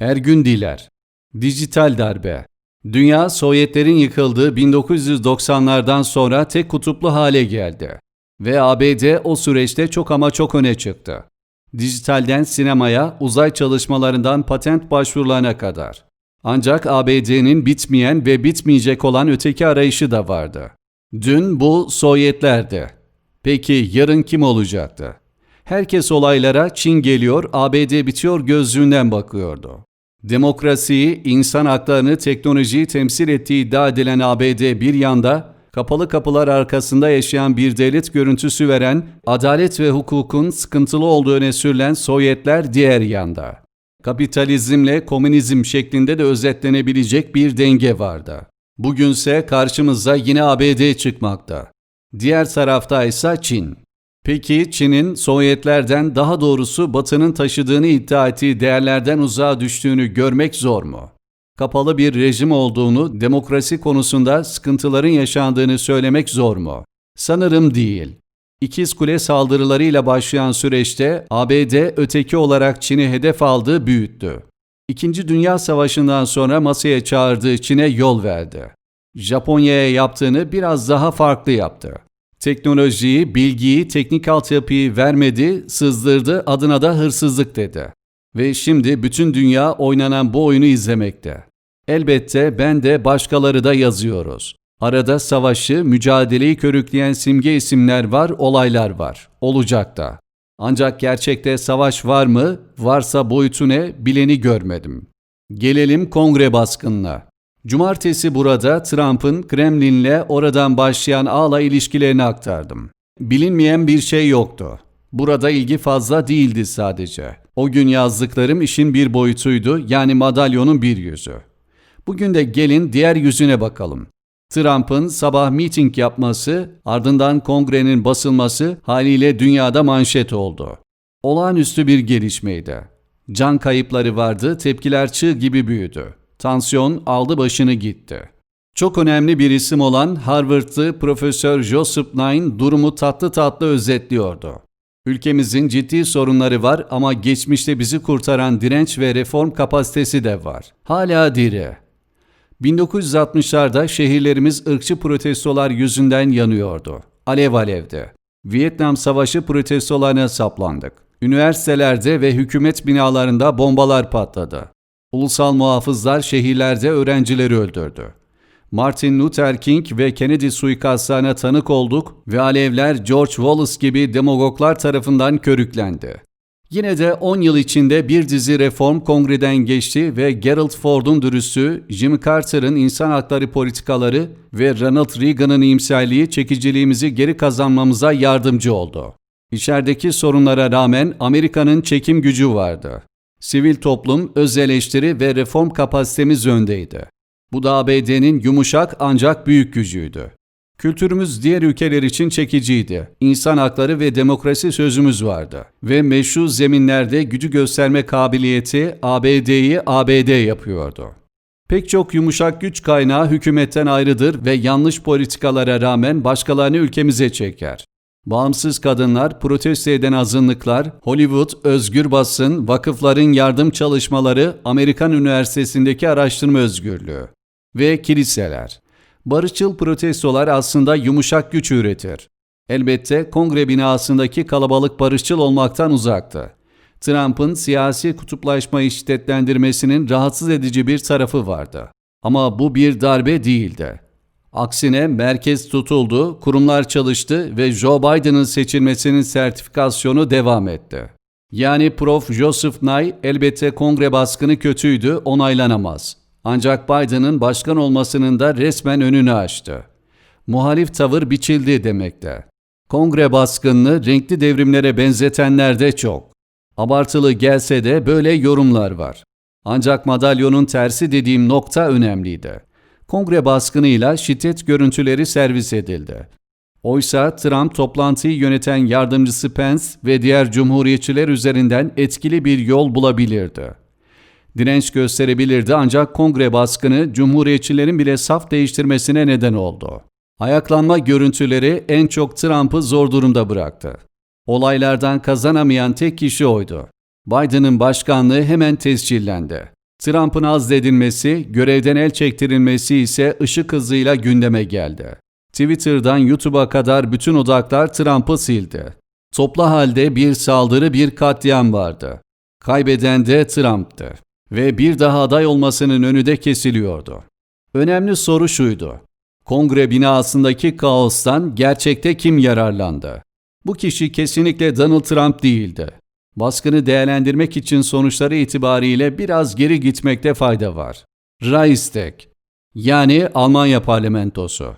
Ergün Diler Dijital darbe Dünya Sovyetlerin yıkıldığı 1990'lardan sonra tek kutuplu hale geldi. Ve ABD o süreçte çok ama çok öne çıktı. Dijitalden sinemaya, uzay çalışmalarından patent başvurularına kadar. Ancak ABD'nin bitmeyen ve bitmeyecek olan öteki arayışı da vardı. Dün bu Sovyetlerdi. Peki yarın kim olacaktı? Herkes olaylara Çin geliyor, ABD bitiyor gözlüğünden bakıyordu. Demokrasiyi, insan haklarını, teknolojiyi temsil ettiği iddia edilen ABD bir yanda, kapalı kapılar arkasında yaşayan bir devlet görüntüsü veren, adalet ve hukukun sıkıntılı olduğu öne sürülen Sovyetler diğer yanda. Kapitalizmle komünizm şeklinde de özetlenebilecek bir denge vardı. Bugünse karşımıza yine ABD çıkmakta. Diğer tarafta ise Çin. Peki Çin'in Sovyetlerden daha doğrusu Batı'nın taşıdığını iddia ettiği değerlerden uzağa düştüğünü görmek zor mu? Kapalı bir rejim olduğunu, demokrasi konusunda sıkıntıların yaşandığını söylemek zor mu? Sanırım değil. İkiz Kule saldırılarıyla başlayan süreçte ABD öteki olarak Çin'i hedef aldı, büyüttü. İkinci Dünya Savaşı'ndan sonra masaya çağırdığı Çin'e yol verdi. Japonya'ya yaptığını biraz daha farklı yaptı. Teknolojiyi, bilgiyi, teknik altyapıyı vermedi, sızdırdı, adına da hırsızlık dedi. Ve şimdi bütün dünya oynanan bu oyunu izlemekte. Elbette ben de başkaları da yazıyoruz. Arada savaşı, mücadeleyi körükleyen simge isimler var, olaylar var. Olacak da. Ancak gerçekte savaş var mı? Varsa boyutu ne? Bileni görmedim. Gelelim kongre baskınına. Cumartesi burada Trump'ın Kremlin'le oradan başlayan ağla ilişkilerini aktardım. Bilinmeyen bir şey yoktu. Burada ilgi fazla değildi sadece. O gün yazdıklarım işin bir boyutuydu yani madalyonun bir yüzü. Bugün de gelin diğer yüzüne bakalım. Trump'ın sabah miting yapması, ardından kongrenin basılması haliyle dünyada manşet oldu. Olağanüstü bir gelişmeydi. Can kayıpları vardı, tepkiler çığ gibi büyüdü. Tansiyon aldı başını gitti. Çok önemli bir isim olan Harvard'lı Profesör Joseph Nye durumu tatlı tatlı özetliyordu. Ülkemizin ciddi sorunları var ama geçmişte bizi kurtaran direnç ve reform kapasitesi de var. Hala diri. 1960'larda şehirlerimiz ırkçı protestolar yüzünden yanıyordu. Alev alevdi. Vietnam Savaşı protestolarına saplandık. Üniversitelerde ve hükümet binalarında bombalar patladı. Ulusal muhafızlar şehirlerde öğrencileri öldürdü. Martin Luther King ve Kennedy suikastlarına tanık olduk ve alevler George Wallace gibi demagoglar tarafından körüklendi. Yine de 10 yıl içinde bir dizi reform kongreden geçti ve Gerald Ford'un dürüstlüğü, Jimmy Carter'ın insan hakları politikaları ve Ronald Reagan'ın iyimserliği çekiciliğimizi geri kazanmamıza yardımcı oldu. İçerideki sorunlara rağmen Amerika'nın çekim gücü vardı. Sivil toplum, öz eleştiri ve reform kapasitemiz öndeydi. Bu da ABD'nin yumuşak ancak büyük gücüydü. Kültürümüz diğer ülkeler için çekiciydi. İnsan hakları ve demokrasi sözümüz vardı. Ve meşru zeminlerde gücü gösterme kabiliyeti ABD'yi ABD yapıyordu. Pek çok yumuşak güç kaynağı hükümetten ayrıdır ve yanlış politikalara rağmen başkalarını ülkemize çeker. Bağımsız kadınlar, protesto eden azınlıklar, Hollywood, özgür basın, vakıfların yardım çalışmaları, Amerikan Üniversitesi'ndeki araştırma özgürlüğü ve kiliseler. Barışçıl protestolar aslında yumuşak güç üretir. Elbette kongre binasındaki kalabalık barışçıl olmaktan uzaktı. Trump'ın siyasi kutuplaşmayı şiddetlendirmesinin rahatsız edici bir tarafı vardı. Ama bu bir darbe değildi. Aksine merkez tutuldu, kurumlar çalıştı ve Joe Biden'ın seçilmesinin sertifikasyonu devam etti. Yani Prof. Joseph Nye elbette kongre baskını kötüydü, onaylanamaz. Ancak Biden'ın başkan olmasının da resmen önünü açtı. Muhalif tavır biçildi demekte. Kongre baskınını renkli devrimlere benzetenler de çok. Abartılı gelse de böyle yorumlar var. Ancak madalyonun tersi dediğim nokta önemliydi. Kongre baskınıyla şiddet görüntüleri servis edildi. Oysa Trump toplantıyı yöneten yardımcısı Pence ve diğer cumhuriyetçiler üzerinden etkili bir yol bulabilirdi. Direnç gösterebilirdi ancak kongre baskını cumhuriyetçilerin bile saf değiştirmesine neden oldu. Ayaklanma görüntüleri en çok Trump'ı zor durumda bıraktı. Olaylardan kazanamayan tek kişi oydu. Biden'ın başkanlığı hemen tescillendi. Trump'ın azledilmesi, görevden el çektirilmesi ise ışık hızıyla gündeme geldi. Twitter'dan YouTube'a kadar bütün odaklar Trump'ı sildi. Toplu halde bir saldırı, bir katliam vardı. Kaybeden de Trump'tı ve bir daha aday olmasının önü de kesiliyordu. Önemli soru şuydu. Kongre binasındaki kaostan gerçekte kim yararlandı? Bu kişi kesinlikle Donald Trump değildi. Baskını değerlendirmek için sonuçları itibariyle biraz geri gitmekte fayda var. Reichstag yani Almanya parlamentosu.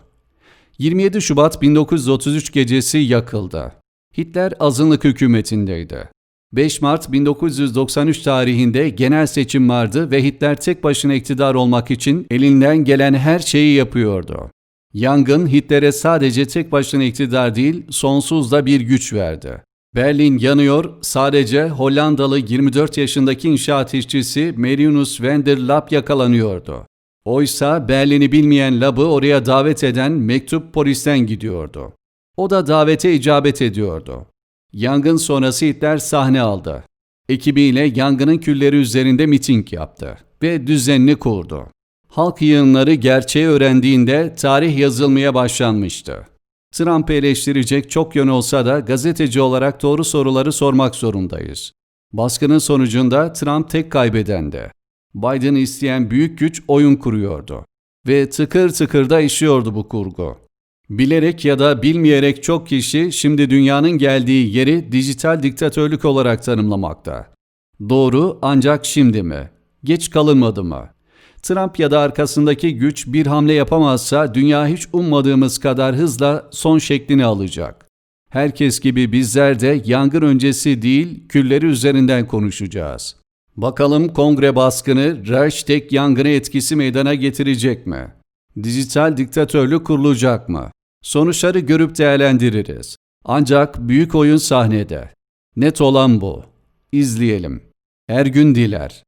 27 Şubat 1933 gecesi yakıldı. Hitler azınlık hükümetindeydi. 5 Mart 1993 tarihinde genel seçim vardı ve Hitler tek başına iktidar olmak için elinden gelen her şeyi yapıyordu. Yangın Hitler'e sadece tek başına iktidar değil, sonsuz da bir güç verdi. Berlin yanıyor, sadece Hollandalı 24 yaşındaki inşaat işçisi Marinus van der Lap yakalanıyordu. Oysa Berlin'i bilmeyen Lab'ı oraya davet eden mektup polisten gidiyordu. O da davete icabet ediyordu. Yangın sonrası Hitler sahne aldı. Ekibiyle yangının külleri üzerinde miting yaptı ve düzenini kurdu. Halk yığınları gerçeği öğrendiğinde tarih yazılmaya başlanmıştı. Trump'ı eleştirecek çok yön olsa da gazeteci olarak doğru soruları sormak zorundayız. Baskının sonucunda Trump tek kaybedendi. Biden isteyen büyük güç oyun kuruyordu. Ve tıkır tıkır da işiyordu bu kurgu. Bilerek ya da bilmeyerek çok kişi şimdi dünyanın geldiği yeri dijital diktatörlük olarak tanımlamakta. Doğru ancak şimdi mi? Geç kalınmadı mı? Trump ya da arkasındaki güç bir hamle yapamazsa dünya hiç ummadığımız kadar hızla son şeklini alacak. Herkes gibi bizler de yangın öncesi değil, külleri üzerinden konuşacağız. Bakalım kongre baskını Reichstag yangını etkisi meydana getirecek mi? Dijital diktatörlük kurulacak mı? Sonuçları görüp değerlendiririz. Ancak büyük oyun sahnede. Net olan bu. İzleyelim. Ergün Diler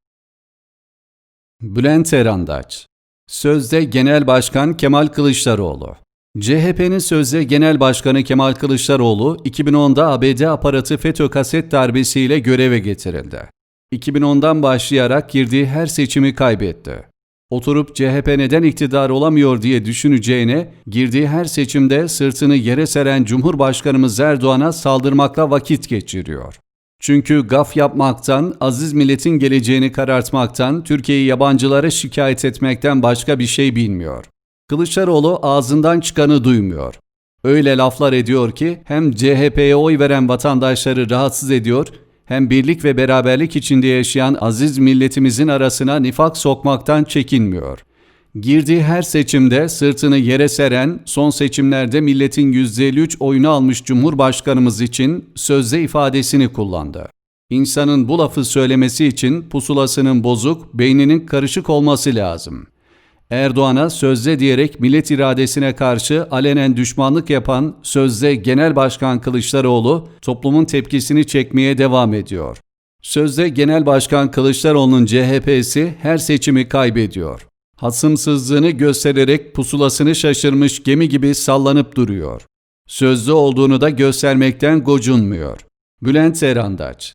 Bülent Erandaç Sözde Genel Başkan Kemal Kılıçdaroğlu CHP'nin sözde Genel Başkanı Kemal Kılıçdaroğlu 2010'da ABD aparatı FETÖ kaset darbesiyle göreve getirildi. 2010'dan başlayarak girdiği her seçimi kaybetti. Oturup CHP neden iktidar olamıyor diye düşüneceğine, girdiği her seçimde sırtını yere seren Cumhurbaşkanımız Erdoğan'a saldırmakla vakit geçiriyor. Çünkü gaf yapmaktan, aziz milletin geleceğini karartmaktan, Türkiye'yi yabancılara şikayet etmekten başka bir şey bilmiyor. Kılıçdaroğlu ağzından çıkanı duymuyor. Öyle laflar ediyor ki hem CHP'ye oy veren vatandaşları rahatsız ediyor, hem birlik ve beraberlik içinde yaşayan aziz milletimizin arasına nifak sokmaktan çekinmiyor. Girdiği her seçimde sırtını yere seren, son seçimlerde milletin %53 oyunu almış Cumhurbaşkanımız için sözde ifadesini kullandı. İnsanın bu lafı söylemesi için pusulasının bozuk, beyninin karışık olması lazım. Erdoğan'a sözde diyerek millet iradesine karşı alenen düşmanlık yapan sözde Genel Başkan Kılıçdaroğlu toplumun tepkisini çekmeye devam ediyor. Sözde Genel Başkan Kılıçdaroğlu'nun CHP'si her seçimi kaybediyor. Hasımsızlığını göstererek pusulasını şaşırmış gemi gibi sallanıp duruyor. Sözlü olduğunu da göstermekten gocunmuyor. Bülent Erandaç